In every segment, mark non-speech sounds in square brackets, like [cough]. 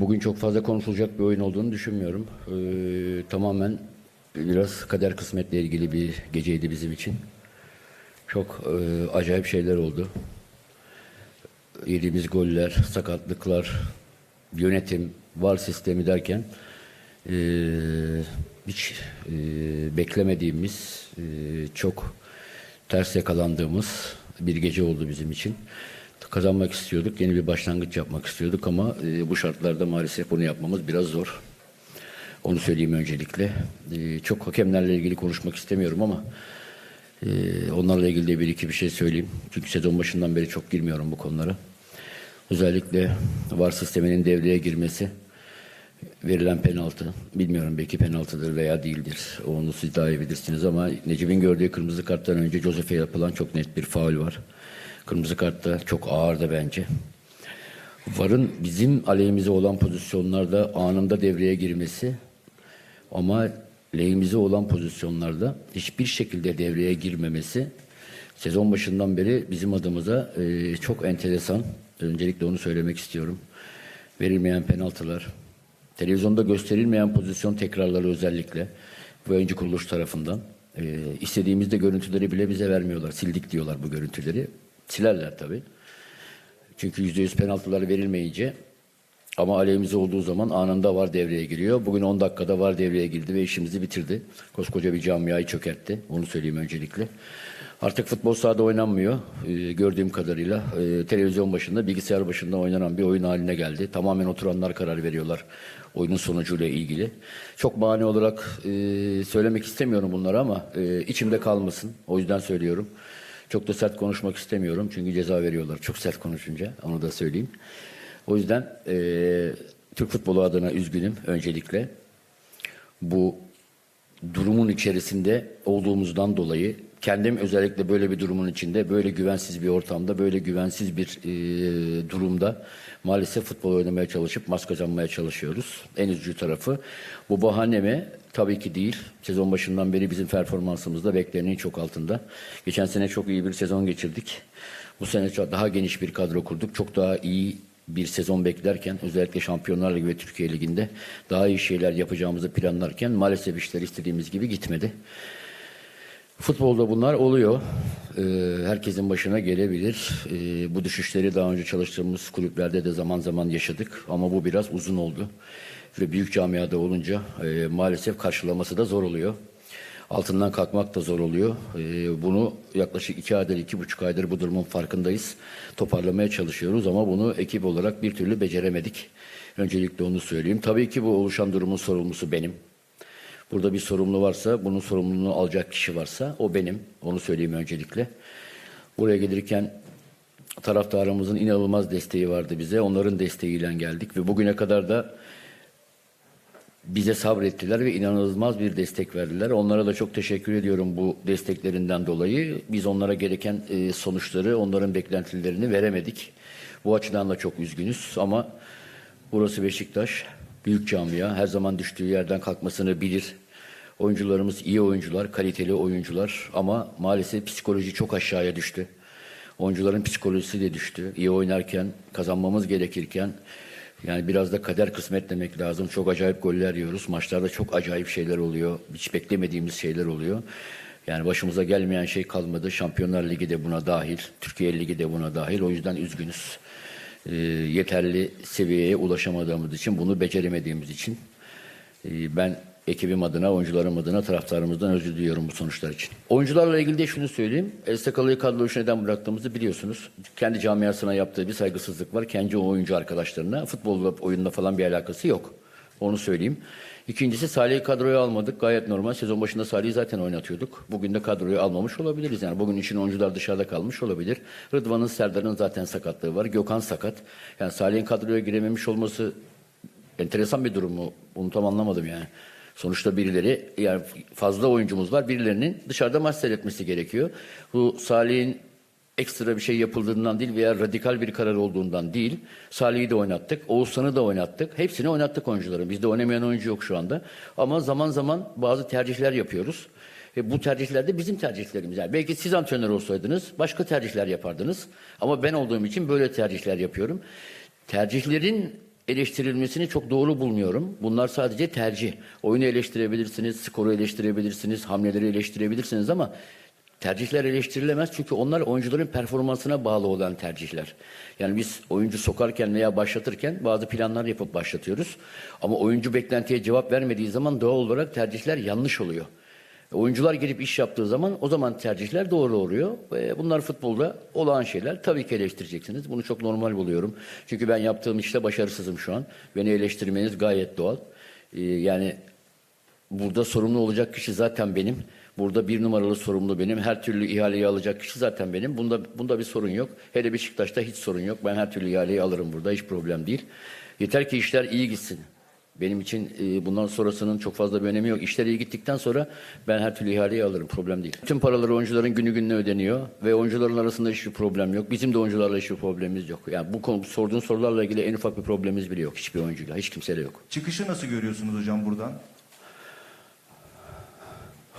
Bugün çok fazla konuşulacak bir oyun olduğunu düşünmüyorum. Ee, tamamen biraz kader kısmetle ilgili bir geceydi bizim için. Çok e, acayip şeyler oldu. Yediğimiz goller, sakatlıklar, yönetim, var sistemi derken e, hiç e, beklemediğimiz, e, çok ters yakalandığımız bir gece oldu bizim için. Kazanmak istiyorduk, yeni bir başlangıç yapmak istiyorduk ama e, bu şartlarda maalesef bunu yapmamız biraz zor. Onu söyleyeyim öncelikle. E, çok hakemlerle ilgili konuşmak istemiyorum ama e, onlarla ilgili de bir iki bir şey söyleyeyim. Çünkü sezon başından beri çok girmiyorum bu konulara. Özellikle VAR sisteminin devreye girmesi, verilen penaltı, bilmiyorum belki penaltıdır veya değildir. Onu siz daha iyi bilirsiniz ama Necip'in gördüğü kırmızı karttan önce Josef'e yapılan çok net bir faul var. Kırmızı kart da çok ağırdı bence. VAR'ın bizim aleyhimize olan pozisyonlarda anında devreye girmesi ama lehimize olan pozisyonlarda hiçbir şekilde devreye girmemesi sezon başından beri bizim adımıza e, çok enteresan. Öncelikle onu söylemek istiyorum. Verilmeyen penaltılar, televizyonda gösterilmeyen pozisyon tekrarları özellikle ve oyuncu kuruluş tarafından e, istediğimizde görüntüleri bile bize vermiyorlar. Sildik diyorlar bu görüntüleri. Silerler tabii. Çünkü %100 penaltılar verilmeyince ama aleyhimize olduğu zaman anında var devreye giriyor. Bugün 10 dakikada var devreye girdi ve işimizi bitirdi. Koskoca bir camiayı çökertti. Onu söyleyeyim öncelikle. Artık futbol sahada oynanmıyor. Ee, gördüğüm kadarıyla e, televizyon başında, bilgisayar başında oynanan bir oyun haline geldi. Tamamen oturanlar karar veriyorlar oyunun sonucuyla ilgili. Çok mani olarak e, söylemek istemiyorum bunları ama e, içimde kalmasın. O yüzden söylüyorum. Çok da sert konuşmak istemiyorum çünkü ceza veriyorlar çok sert konuşunca onu da söyleyeyim. O yüzden eee, Türk futbolu adına üzgünüm öncelikle. Bu durumun içerisinde olduğumuzdan dolayı kendim özellikle böyle bir durumun içinde, böyle güvensiz bir ortamda, böyle güvensiz bir eee, durumda maalesef futbol oynamaya çalışıp maç kazanmaya çalışıyoruz. En üzücü tarafı bu bahane mi? Tabii ki değil. Sezon başından beri bizim performansımız da beklenenin çok altında. Geçen sene çok iyi bir sezon geçirdik. Bu sene daha geniş bir kadro kurduk. Çok daha iyi bir sezon beklerken özellikle Şampiyonlar Ligi ve Türkiye Ligi'nde daha iyi şeyler yapacağımızı planlarken maalesef işler istediğimiz gibi gitmedi. Futbolda bunlar oluyor. Ee, herkesin başına gelebilir. Ee, bu düşüşleri daha önce çalıştığımız kulüplerde de zaman zaman yaşadık. Ama bu biraz uzun oldu. Ve büyük camiada olunca e, maalesef karşılaması da zor oluyor. Altından kalkmak da zor oluyor. Ee, bunu yaklaşık iki aydır, iki buçuk aydır bu durumun farkındayız. Toparlamaya çalışıyoruz ama bunu ekip olarak bir türlü beceremedik. Öncelikle onu söyleyeyim. Tabii ki bu oluşan durumun sorumlusu benim. Burada bir sorumlu varsa, bunun sorumluluğunu alacak kişi varsa o benim. Onu söyleyeyim öncelikle. Buraya gelirken taraftarımızın inanılmaz desteği vardı bize. Onların desteğiyle geldik ve bugüne kadar da bize sabrettiler ve inanılmaz bir destek verdiler. Onlara da çok teşekkür ediyorum bu desteklerinden dolayı. Biz onlara gereken e, sonuçları, onların beklentilerini veremedik. Bu açıdan da çok üzgünüz ama burası Beşiktaş, büyük camia. Her zaman düştüğü yerden kalkmasını bilir. Oyuncularımız iyi oyuncular, kaliteli oyuncular ama maalesef psikoloji çok aşağıya düştü. Oyuncuların psikolojisi de düştü. İyi oynarken, kazanmamız gerekirken yani biraz da kader kısmet demek lazım. Çok acayip goller yiyoruz. Maçlarda çok acayip şeyler oluyor. Hiç beklemediğimiz şeyler oluyor. Yani başımıza gelmeyen şey kalmadı. Şampiyonlar Ligi de buna dahil. Türkiye Ligi de buna dahil. O yüzden üzgünüz. Ee, yeterli seviyeye ulaşamadığımız için, bunu beceremediğimiz için ee, ben ekibim adına, oyuncularım adına, taraftarımızdan özür diliyorum bu sonuçlar için. Oyuncularla ilgili de şunu söyleyeyim. El Sakalı'yı kadro neden bıraktığımızı biliyorsunuz. Kendi camiasına yaptığı bir saygısızlık var. Kendi oyuncu arkadaşlarına. Futbolla, oyunla falan bir alakası yok. Onu söyleyeyim. İkincisi Salih'i kadroya almadık. Gayet normal. Sezon başında Salih'i zaten oynatıyorduk. Bugün de kadroya almamış olabiliriz. Yani bugün için oyuncular dışarıda kalmış olabilir. Rıdvan'ın, Serdar'ın zaten sakatlığı var. Gökhan sakat. Yani Salih'in kadroya girememiş olması enteresan bir durum mu? Bunu tam anlamadım yani. Sonuçta birileri yani fazla oyuncumuz var. Birilerinin dışarıda maç seyretmesi gerekiyor. Bu Salih'in ekstra bir şey yapıldığından değil veya radikal bir karar olduğundan değil. Salih'i de oynattık. Oğuzhan'ı da oynattık. Hepsini oynattık oyuncuları. Bizde oynamayan oyuncu yok şu anda. Ama zaman zaman bazı tercihler yapıyoruz. Ve bu tercihler de bizim tercihlerimiz. Yani belki siz antrenör olsaydınız başka tercihler yapardınız. Ama ben olduğum için böyle tercihler yapıyorum. Tercihlerin eleştirilmesini çok doğru bulmuyorum. Bunlar sadece tercih. Oyunu eleştirebilirsiniz, skoru eleştirebilirsiniz, hamleleri eleştirebilirsiniz ama tercihler eleştirilemez çünkü onlar oyuncuların performansına bağlı olan tercihler. Yani biz oyuncu sokarken veya başlatırken bazı planlar yapıp başlatıyoruz. Ama oyuncu beklentiye cevap vermediği zaman doğal olarak tercihler yanlış oluyor. Oyuncular gelip iş yaptığı zaman o zaman tercihler doğru oluyor. Ve bunlar futbolda olağan şeyler. Tabii ki eleştireceksiniz. Bunu çok normal buluyorum. Çünkü ben yaptığım işte başarısızım şu an. Beni eleştirmeniz gayet doğal. Ee, yani burada sorumlu olacak kişi zaten benim. Burada bir numaralı sorumlu benim. Her türlü ihaleyi alacak kişi zaten benim. Bunda bunda bir sorun yok. Hele Beşiktaş'ta hiç sorun yok. Ben her türlü ihaleyi alırım burada. Hiç problem değil. Yeter ki işler iyi gitsin. Benim için e, bundan sonrasının çok fazla bir önemi yok. İşler iyi gittikten sonra ben her türlü ihaleyi alırım. Problem değil. Tüm paralar oyuncuların günü gününe ödeniyor ve oyuncuların arasında hiçbir problem yok. Bizim de oyuncularla hiçbir problemimiz yok. Yani bu konu sorduğun sorularla ilgili en ufak bir problemimiz bile yok. Hiçbir oyuncuyla, hiç kimseyle yok. Çıkışı nasıl görüyorsunuz hocam buradan?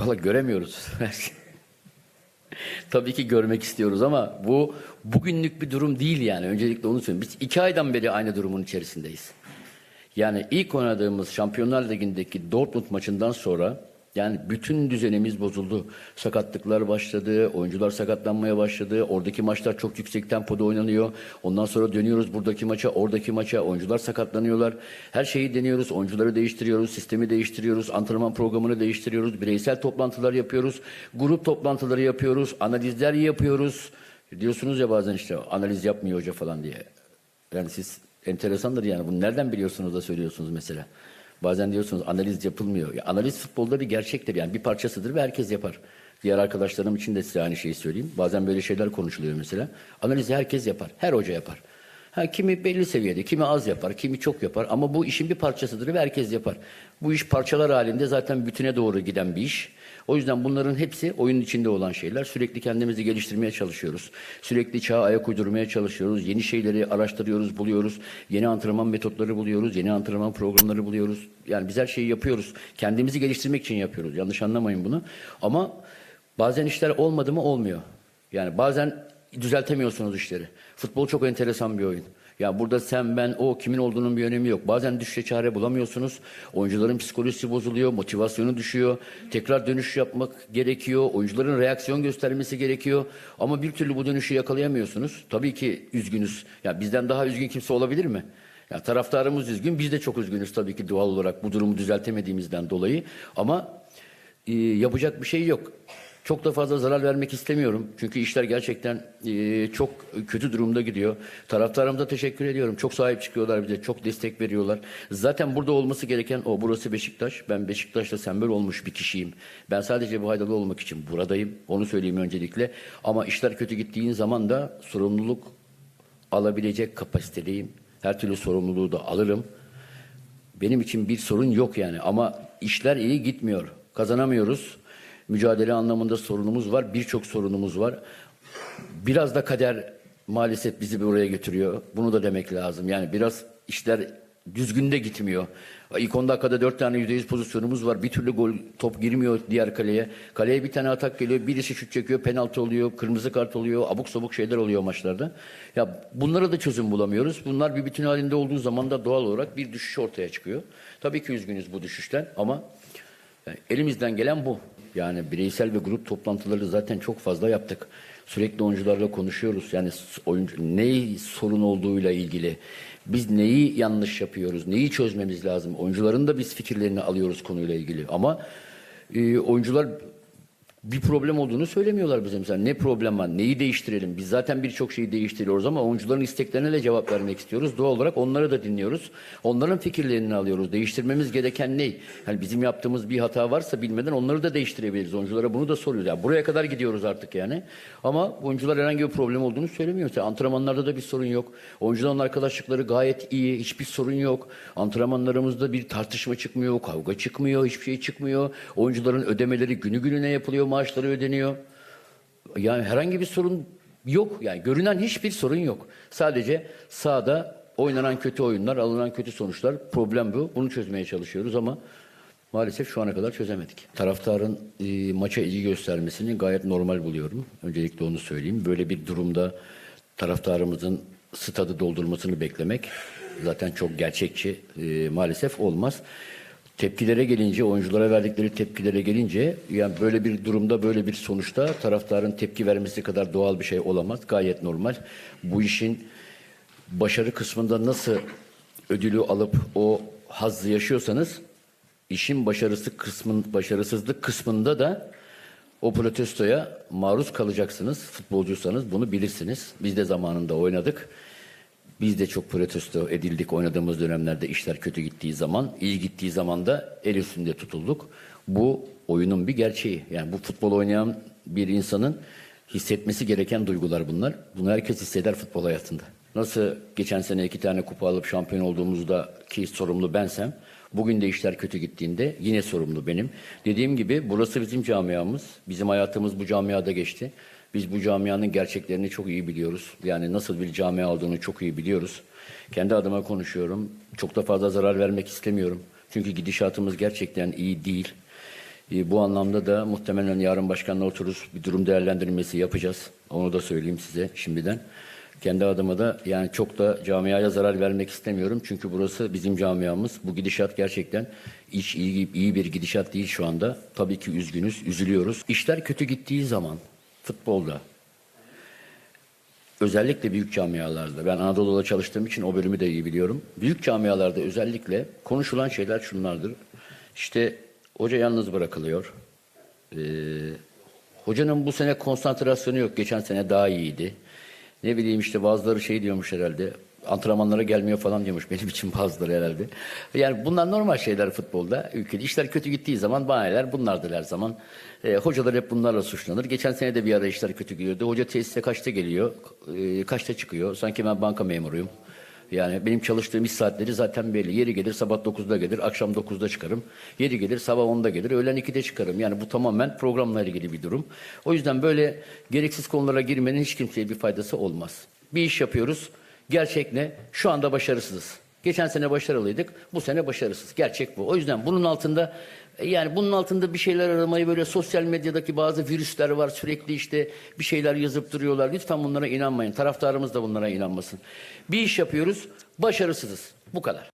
Valla göremiyoruz. [laughs] Tabii ki görmek istiyoruz ama bu bugünlük bir durum değil yani. Öncelikle onu söyleyeyim. Biz iki aydan beri aynı durumun içerisindeyiz. Yani ilk oynadığımız Şampiyonlar Ligi'ndeki Dortmund maçından sonra yani bütün düzenimiz bozuldu. Sakatlıklar başladı, oyuncular sakatlanmaya başladı. Oradaki maçlar çok yüksek tempoda oynanıyor. Ondan sonra dönüyoruz buradaki maça, oradaki maça. Oyuncular sakatlanıyorlar. Her şeyi deniyoruz, oyuncuları değiştiriyoruz, sistemi değiştiriyoruz, antrenman programını değiştiriyoruz, bireysel toplantılar yapıyoruz, grup toplantıları yapıyoruz, analizler yapıyoruz. Diyorsunuz ya bazen işte analiz yapmıyor hoca falan diye. Yani siz enteresandır yani. Bunu nereden biliyorsunuz da söylüyorsunuz mesela. Bazen diyorsunuz analiz yapılmıyor. Ya, analiz futbolda bir gerçektir yani bir parçasıdır ve herkes yapar. Diğer arkadaşlarım için de size aynı şeyi söyleyeyim. Bazen böyle şeyler konuşuluyor mesela. Analizi herkes yapar. Her hoca yapar. Ha, kimi belli seviyede, kimi az yapar, kimi çok yapar. Ama bu işin bir parçasıdır ve herkes yapar. Bu iş parçalar halinde zaten bütüne doğru giden bir iş. O yüzden bunların hepsi oyunun içinde olan şeyler. Sürekli kendimizi geliştirmeye çalışıyoruz. Sürekli çağa ayak uydurmaya çalışıyoruz. Yeni şeyleri araştırıyoruz, buluyoruz. Yeni antrenman metotları buluyoruz. Yeni antrenman programları buluyoruz. Yani biz her şeyi yapıyoruz. Kendimizi geliştirmek için yapıyoruz. Yanlış anlamayın bunu. Ama bazen işler olmadı mı olmuyor. Yani bazen düzeltemiyorsunuz işleri. Futbol çok enteresan bir oyun. Ya burada sen, ben, o kimin olduğunun bir önemi yok. Bazen düşüşe çare bulamıyorsunuz. Oyuncuların psikolojisi bozuluyor, motivasyonu düşüyor. Tekrar dönüş yapmak gerekiyor. Oyuncuların reaksiyon göstermesi gerekiyor. Ama bir türlü bu dönüşü yakalayamıyorsunuz. Tabii ki üzgünüz. Ya bizden daha üzgün kimse olabilir mi? Ya taraftarımız üzgün, biz de çok üzgünüz tabii ki doğal olarak bu durumu düzeltemediğimizden dolayı. Ama e, yapacak bir şey yok. Çok da fazla zarar vermek istemiyorum. Çünkü işler gerçekten e, çok kötü durumda gidiyor. Taraftarımıza teşekkür ediyorum. Çok sahip çıkıyorlar bize. Çok destek veriyorlar. Zaten burada olması gereken o. Burası Beşiktaş. Ben Beşiktaş'ta sembol olmuş bir kişiyim. Ben sadece bu haydalı olmak için buradayım. Onu söyleyeyim öncelikle. Ama işler kötü gittiğin zaman da sorumluluk alabilecek kapasitedeyim. Her türlü sorumluluğu da alırım. Benim için bir sorun yok yani ama işler iyi gitmiyor. Kazanamıyoruz. Mücadele anlamında sorunumuz var. Birçok sorunumuz var. Biraz da kader maalesef bizi buraya götürüyor. Bunu da demek lazım. Yani biraz işler düzgün de gitmiyor. İlk 10 dakikada 4 tane %100 pozisyonumuz var. Bir türlü gol top girmiyor diğer kaleye. Kaleye bir tane atak geliyor. Birisi şut çekiyor. Penaltı oluyor. Kırmızı kart oluyor. Abuk sabuk şeyler oluyor maçlarda. Ya bunlara da çözüm bulamıyoruz. Bunlar bir bütün halinde olduğu zaman da doğal olarak bir düşüş ortaya çıkıyor. Tabii ki üzgünüz bu düşüşten ama yani elimizden gelen bu. Yani bireysel ve grup toplantıları zaten çok fazla yaptık. Sürekli oyuncularla konuşuyoruz. Yani oyuncu ne sorun olduğuyla ilgili. Biz neyi yanlış yapıyoruz? Neyi çözmemiz lazım? Oyuncuların da biz fikirlerini alıyoruz konuyla ilgili. Ama e, oyuncular bir problem olduğunu söylemiyorlar bize mesela. Ne problem var? Neyi değiştirelim? Biz zaten birçok şeyi değiştiriyoruz ama oyuncuların isteklerine de cevap vermek istiyoruz. Doğal olarak onları da dinliyoruz. Onların fikirlerini alıyoruz. Değiştirmemiz gereken ne? Yani bizim yaptığımız bir hata varsa bilmeden onları da değiştirebiliriz. Oyunculara bunu da soruyoruz. Yani buraya kadar gidiyoruz artık yani. Ama oyuncular herhangi bir problem olduğunu söylemiyor. Mesela antrenmanlarda da bir sorun yok. Oyuncuların arkadaşlıkları gayet iyi. Hiçbir sorun yok. Antrenmanlarımızda bir tartışma çıkmıyor. Kavga çıkmıyor. Hiçbir şey çıkmıyor. Oyuncuların ödemeleri günü gününe yapılıyor maaşları ödeniyor. Yani herhangi bir sorun yok. Yani görünen hiçbir sorun yok. Sadece sahada oynanan kötü oyunlar, alınan kötü sonuçlar. Problem bu. Bunu çözmeye çalışıyoruz ama maalesef şu ana kadar çözemedik. Taraftarın e, maça ilgi göstermesini gayet normal buluyorum. Öncelikle onu söyleyeyim. Böyle bir durumda taraftarımızın stadı doldurmasını beklemek zaten çok gerçekçi e, maalesef olmaz. Tepkilere gelince, oyunculara verdikleri tepkilere gelince yani böyle bir durumda böyle bir sonuçta taraftarın tepki vermesi kadar doğal bir şey olamaz. Gayet normal. Bu işin başarı kısmında nasıl ödülü alıp o hazzı yaşıyorsanız işin başarısı kısmın başarısızlık kısmında da o protestoya maruz kalacaksınız. Futbolcuysanız bunu bilirsiniz. Biz de zamanında oynadık. Biz de çok protesto edildik oynadığımız dönemlerde işler kötü gittiği zaman. iyi gittiği zaman da el üstünde tutulduk. Bu oyunun bir gerçeği. Yani bu futbol oynayan bir insanın hissetmesi gereken duygular bunlar. Bunu herkes hisseder futbol hayatında. Nasıl geçen sene iki tane kupa alıp şampiyon olduğumuzda ki sorumlu bensem, bugün de işler kötü gittiğinde yine sorumlu benim. Dediğim gibi burası bizim camiamız. Bizim hayatımız bu camiada geçti. Biz bu camianın gerçeklerini çok iyi biliyoruz. Yani nasıl bir camia olduğunu çok iyi biliyoruz. Kendi adıma konuşuyorum. Çok da fazla zarar vermek istemiyorum. Çünkü gidişatımız gerçekten iyi değil. E, bu anlamda da muhtemelen yarın başkanla otururuz. Bir durum değerlendirmesi yapacağız. Onu da söyleyeyim size şimdiden. Kendi adıma da yani çok da camiaya zarar vermek istemiyorum. Çünkü burası bizim camiamız. Bu gidişat gerçekten hiç iyi, iyi bir gidişat değil şu anda. Tabii ki üzgünüz, üzülüyoruz. İşler kötü gittiği zaman futbolda özellikle büyük camialarda ben Anadolu'da çalıştığım için o bölümü de iyi biliyorum. Büyük camialarda özellikle konuşulan şeyler şunlardır. İşte hoca yalnız bırakılıyor. Ee, hocanın bu sene konsantrasyonu yok. Geçen sene daha iyiydi. Ne bileyim işte bazıları şey diyormuş herhalde. Antrenmanlara gelmiyor falan diyormuş benim için bazıları herhalde. Yani bunlar normal şeyler futbolda. Ülkede işler kötü gittiği zaman bahaneler bunlardır her zaman. E, hocalar hep bunlarla suçlanır. Geçen sene de bir ara işler kötü gidiyordu. Hoca tesise kaçta geliyor, e, kaçta çıkıyor. Sanki ben banka memuruyum. Yani benim çalıştığım iş saatleri zaten belli. Yeri gelir sabah 9'da gelir, akşam 9'da çıkarım. Yeri gelir sabah 10'da gelir, öğlen 2'de çıkarım. Yani bu tamamen programla ilgili bir durum. O yüzden böyle gereksiz konulara girmenin hiç kimseye bir faydası olmaz. Bir iş yapıyoruz. Gerçek ne? Şu anda başarısızız. Geçen sene başarılıydık, bu sene başarısız. Gerçek bu. O yüzden bunun altında yani bunun altında bir şeyler aramayı böyle sosyal medyadaki bazı virüsler var sürekli işte bir şeyler yazıp duruyorlar. Lütfen bunlara inanmayın. Taraftarımız da bunlara inanmasın. Bir iş yapıyoruz, başarısızız. Bu kadar.